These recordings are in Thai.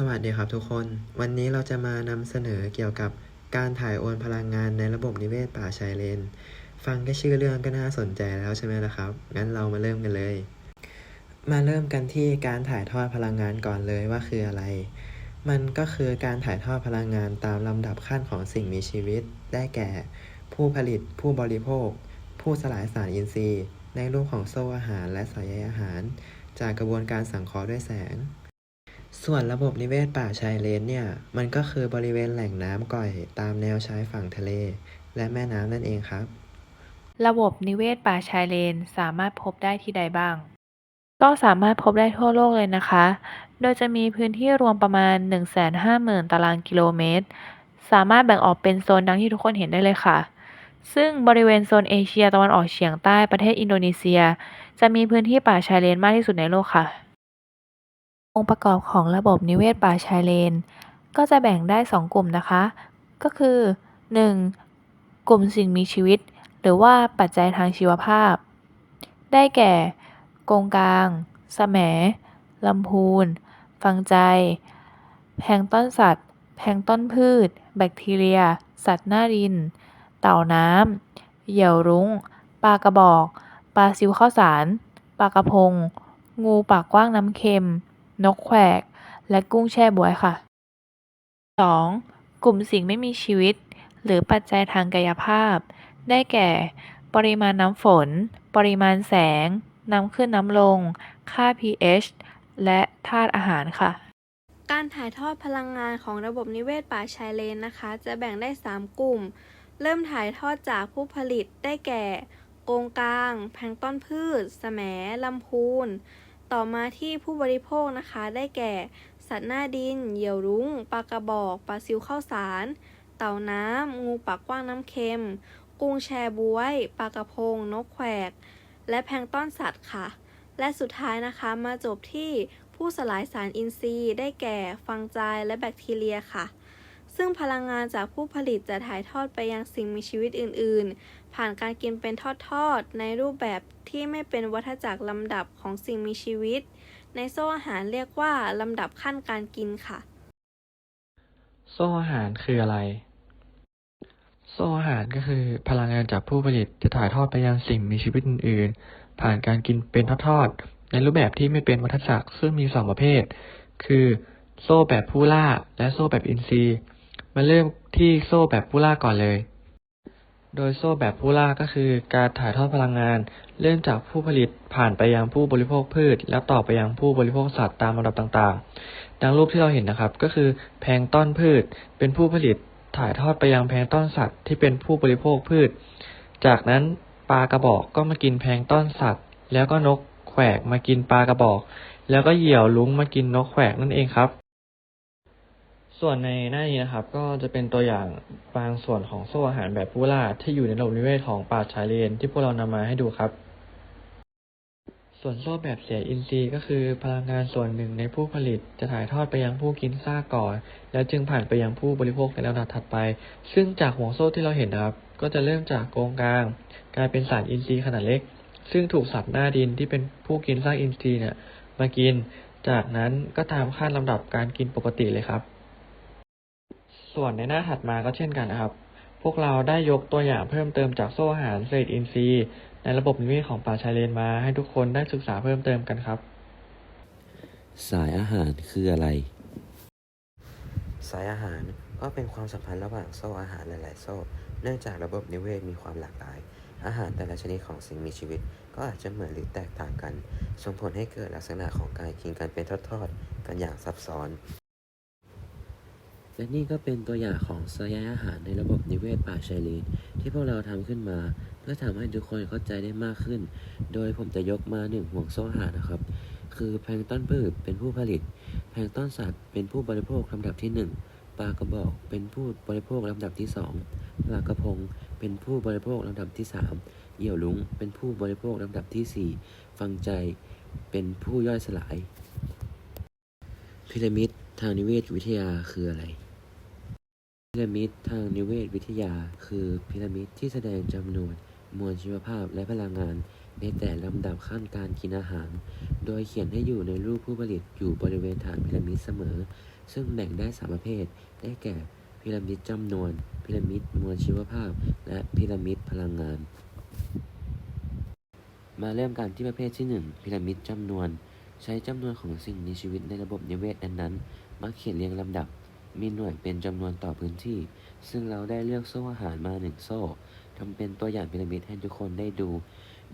สวัสดีครับทุกคน วันนี้เราจะมานำเสนอเกี่ยวกับการถ่ายโอนพลังงานในระบบนิเวศป่าชายเลน ฟังแค่ชื่อเรื่องก็น่าสนใจแล้วใช่ไหมล่ะครับ งั้นเรามาเริ่มกันเลย มาเริ่มกันที่การถ่ายทอดพลังงานก่อนเลยว่าคืออะไร มันก็คือการถ่ายทอดพลังงานตามลำดับขั้นของสิ่งมีชีวิต ได้แก่ ผู้ผลิต ผู้บริโภค ผู้สลายสารอินทรีย์ ในรูปของโซ่อาหารและสายใยอาหาร จากกระบวนการสังเคราะห์ด้วยแสง ส่วนระบบนิเวศป่าชายเลนเนี่ย มันก็คือบริเวณแหล่งน้ำก่อยตามแนวชายฝั่งทะเล และแม่น้ำนั่นเองครับ ระบบนิเวศป่าชายเลนสามารถพบได้ที่ใดบ้าง ก็สามารถพบได้ทั่วโลกเลยนะคะ โดยจะมีพื้นที่รวมประมาณ 150,000 ตารางกิโลเมตร สามารถแบ่งออกเป็นโซนดังที่ทุกคนเห็นได้เลยค่ะ ซึ่งบริเวณโซนเอเชียตะวันออกเฉียงใต้ประเทศอินโดนีเซีย จะมีพื้นที่ป่าชายเลนมากที่สุดในโลกค่ะ องค์ประกอบของระบบนิเวศป่าชายเลน ก็จะแบ่งได้ 2 กลุ่มนะคะ ก็คือ 1. กลุ่มสิ่งมีชีวิต หรือว่าปัจจัยทางชีวภาพ ได้แก่กงกลางแสมลำพูน ฟังใจ แพงต้นสัตว์ แพงต้นพืช แบคทีเรีย สัตว์หน้าดิน เต่าน้ำ เหยี่ยวรุ้ง ปลากระบอก ปลาซิวข้าวสาร ปลากระพง งูปากกว้างน้ำเค็ม นกแขวก และกุ้งแช่บวยค่ะ 2. กลุ่มสิ่งไม่มีชีวิต หรือปัจจัยทางกายภาพ ได้แก่ ปริมาณน้ำฝน ปริมาณแสง น้ำขึ้นน้ำลง ค่า pH และธาตุอาหารค่ะ การถ่ายทอดพลังงานของระบบนิเวศป่าชายเลนนะคะ จะแบ่งได้ 3 กลุ่ม เริ่มถ่ายทอดจากผู้ผลิตได้แก่ โกงกลาง แพงต้นพืช แสมลำพูน ต่อมาที่ผู้บริโภคนะคะ ได้แก่ สัตว์หน้าดิน เหยี่ยวรุ้ง ปลากระบอก ปลาซิวข้าวสาร เต่าน้ำ งูปากกว้างน้ำเค็ม กุ้งแชบวย ปลากระพง นกแขวก และแพลงต้นสัตว์ค่ะ และสุดท้ายนะคะมาจบที่ผู้สลายสารอินทรีย์ ได้แก่ ฟังใจและแบคทีเรียค่ะ ซึ่งพลังงานจากผู้ผลิตจะถ่ายทอดไปยังสิ่งมีชีวิตอื่น ๆ ผ่านการกินเป็นทอด ๆ ในรูปแบบที่ไม่เป็นวัฏจักรลำดับของสิ่งมีชีวิต ในโซ่อาหารเรียกว่าลำดับขั้นการกินค่ะ โซ่อาหารคืออะไร โซ่อาหารก็คือ พลังงานจากผู้ผลิตจะถ่ายทอดไปยังสิ่งมีชีวิตอื่น ๆ ผ่านการกินเป็นทอด ๆ ในรูปแบบที่ไม่เป็นวัฏจักรซึ่งมีสองประเภท คือ โซ่แบบผู้ล่า และโซ่แบบอินทรีย์ มาเริ่มที่โซ่แบบผู้ล่าก่อนเลย โดยโซ่แบบผู้ล่าก็คือการถ่ายทอดพลังงาน เริ่มจากผู้ผลิตผ่านไปยังผู้บริโภคพืช แล้วต่อไปยังผู้บริโภคสัตว์ตามลำดับต่างๆ ดังรูปที่เราเห็นนะครับ ก็คือแพงต้นพืช เป็นผู้ผลิตถ่ายทอดไปยังแพงต้นสัตว์ที่เป็นผู้บริโภคพืช จากนั้นปลากระบอกก็มากินแพงต้นสัตว์ แล้วก็นกแขวกมากินปลากระบอก แล้วก็เหยี่ยวลุงมากินนกแขวกนั่นเองครับ ส่วนในหน้านี้นะครับ ก็จะเป็นตัวอย่างบางส่วนของโซ่อาหารแบบผู้ล่าที่อยู่ในระบบนิเวศของป่าชายเลนที่พวกเรานำมาให้ดูครับ ส่วนโซ่แบบเสียอินทรีย์ก็คือพลังงานส่วนหนึ่งในผู้ผลิตจะถ่ายทอดไปยังผู้กินซากก่อน แล้วจึงผ่านไปยังผู้บริโภคในลำดับถัดไป ซึ่งจากห่วงโซ่ที่เราเห็นนะครับ ก็จะเริ่มจากโกงกลาง กลายเป็นสารอินทรีย์ขนาดเล็ก ซึ่งถูกสัตว์หน้าดินที่เป็นผู้กินซากอินทรีย์เนี่ยมากิน จากนั้นก็ตามขั้นลำดับการกินปกติเลยครับ ส่วนในหน้าถัดมาก็เช่นกันนะครับ พวกเราได้ยกตัวอย่างเพิ่มเติมจากโซ่อาหารเศษอินทรีย์ ในระบบนิเวศของป่าชายเลนมาให้ทุกคนได้ศึกษาเพิ่มเติมกันครับ สายอาหารคืออะไร สายอาหารก็เป็นความสัมพันธ์ระหว่างโซ่อาหารหลาย ๆ โซ่ เนื่องจากระบบนิเวศมีความหลากหลาย อาหารแต่ละชนิดของสิ่งมีชีวิต ก็อาจจะเหมือนหรือแตกต่างกัน ส่งผลให้เกิดลักษณะของการกินกันเป็นทอด ๆ กันอย่างซับซ้อน และนี่ก็เป็นตัวอย่างของสายอาหารในระบบนิเวศป่าชายเลนที่พวกเราทำขึ้นมา เพื่อทำให้ทุกคนเข้าใจได้มากขึ้น โดยผมจะยกมาหนึ่งห่วงโซ่อาหารนะครับ คือแพลงก์ต้นพืชเป็นผู้ผลิต แพลงก์ต้นสัตว์เป็นผู้บริโภคลำดับที่หนึ่งปลากระบอกเป็นผู้บริโภคลำดับที่สองปลากระพง เป็นผู้บริโภคลำดับที่สามเหยี่ยวลุงเป็นผู้บริโภคลำดับที่สี่ฟังใจเป็นผู้ย่อยสลาย พีระมิดทางนิเวศวิทยาคืออะไร พีระมิดทางนิเวศวิทยา คือพีระมิดที่แสดงจำนวนมวลชีวภาพและพลังงาน ในแต่ลำดับขั้นการกินอาหาร โดยเขียนให้อยู่ในรูปผู้ผลิตอยู่บริเวณฐานพีระมิดเสมอ ซึ่งแบ่งได้สามประเภท ได้แก่พีระมิดจำนวนพีระมิดมวลชีวภาพ และพีระมิดพลังงาน มาเริ่มกันที่ประเภทที่ 1พีระมิดจำนวน ใช้จำนวนของสิ่งมีชีวิตในระบบนิเวศนั้นๆมาเขียนเรียงลำดับ มีหน่วยเป็นจำนวนต่อพื้นที่ ซึ่งเราได้เลือกโซ่อาหารมาหนึ่งโซ่ทำเป็นตัวอย่างพีระมิดให้ทุกคนได้ดู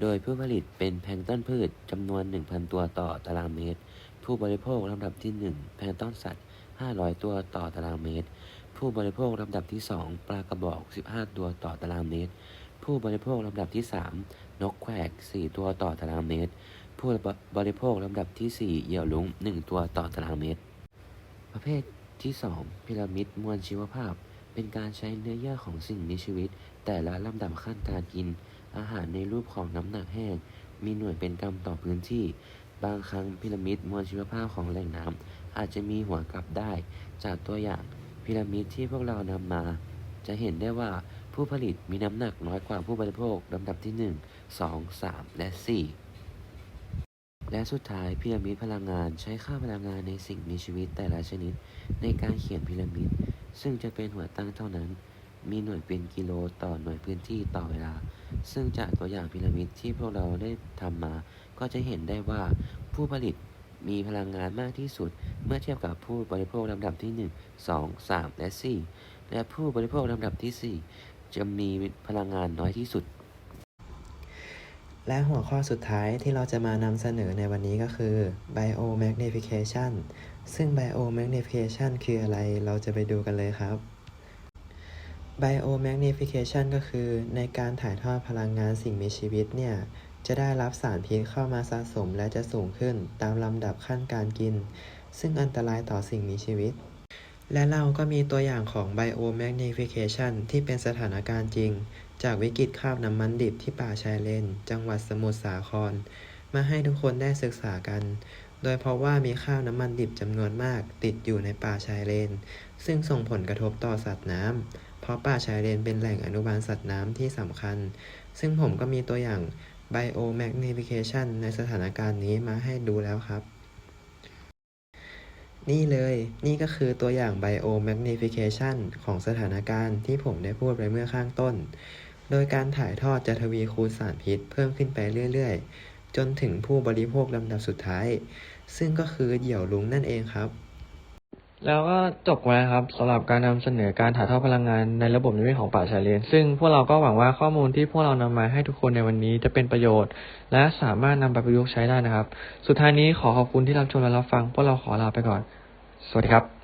โดยผู้ผลิตเป็นแพลงต้นพืชจำนวน 1,000 ตัวต่อตารางเมตร ผู้บริโภคลำดับที่ 1 แพลงต้นสัตว์ 500 ตัวต่อตารางเมตร ผู้บริโภคลำดับที่ 2 ปลากระบอก 15 ตัวต่อตารางเมตร ผู้บริโภคลำดับที่ 3 นกแขวก4 ตัวต่อตารางเมตร ผู้บริโภคลำดับที่ 4 เหยี่ยวลุง 1 ตัวต่อตารางเมตร ประเภท ที่ 2 พีระมิดมวลชีวภาพ เป็นการใช้เนื้อเยื่อของสิ่งมีชีวิต แต่ละลำดับขั้นการกิน อาหารในรูปของน้ำหนักแห้ง มีหน่วยเป็นกรัมต่อพื้นที่ บางครั้งพีระมิดมวลชีวภาพของแหล่งน้ำอาจจะมีหัวกลับได้ จากตัวอย่างพีระมิดที่พวกเรานำมา จะเห็นได้ว่าผู้ผลิตมีน้ำหนักน้อยกว่าผู้บริโภคลำดับที่ 1 2 3 และ 4 และสุดท้ายพีระมิดพลังงานใช้ค่าพลังงานในสิ่งมีชีวิตแต่ละชนิด ในการเขียนพีระมิด ซึ่งจะเป็นหัวตั้งเท่านั้น มีหน่วยเป็นกิโลต่อหน่วยพื้นที่ต่อเวลา ซึ่งจากตัวอย่างพีระมิดที่พวกเราได้ทำมา ก็จะเห็นได้ว่าผู้ผลิตมีพลังงานมากที่สุด เมื่อเทียบกับผู้บริโภคลำดับที่ 1 2 3 และ 4 และผู้บริโภคลำดับที่ 4 จะมีพลังงานน้อยที่สุด และหัวข้อสุดท้ายที่เราจะมานำเสนอในวันนี้ก็คือ biomagnification ซึ่ง biomagnification คืออะไรเราจะไปดูกันเลยครับ biomagnification ก็คือในการถ่ายทอดพลังงานสิ่งมีชีวิตเนี่ย จะได้รับสารพิษเข้ามาสะสมและจะสูงขึ้นตามลำดับขั้นการกิน ซึ่งอันตรายต่อสิ่งมีชีวิต และเราก็มีตัวอย่างของ biomagnification ที่เป็นสถานการณ์จริง จากวิกฤตคาบน้ำมันดิบที่ป่าชายเลน จังหวัดสมุทรสาคร มาให้ทุกคนได้ศึกษากัน โดยเพราะว่ามีข้าวน้ำมันดิบจำนวนมาก ติดอยู่ในป่าชายเลน ซึ่งส่งผลกระทบต่อสัตว์น้ำเพราะป่าชายเลนเป็นแหล่งอนุบาลสัตว์น้ำที่สำคัญ ซึ่งผมก็มีตัวอย่าง biomagnification ในสถานการณ์นี้มาให้ดูแล้วครับ นี่เลยนี่ก็คือตัวอย่าง biomagnification ของสถานการณ์ที่ผมได้พูดไปเมื่อข้างต้น โดยการถ่ายทอดจะทวีคูณสารพิษเพิ่มขึ้นไปเรื่อยๆ จนถึงผู้บริโภคลำดับสุดท้าย ซึ่งก็คือเหยี่ยวลุงนั่นเองครับ แล้วก็จบไปแล้วครับสำหรับการนำเสนอการถ่ายทอดพลังงานในระบบนิเวศของป่าชายเลน ซึ่งพวกเราก็หวังว่าข้อมูลที่พวกเรานำมาให้ทุกคนในวันนี้จะเป็นประโยชน์ และสามารถนำไปประยุกต์ใช้ได้นะครับ สุดท้ายนี้ขอขอบคุณที่รับชมและรับฟัง พวกเราขอลาไปก่อน สวัสดีครับ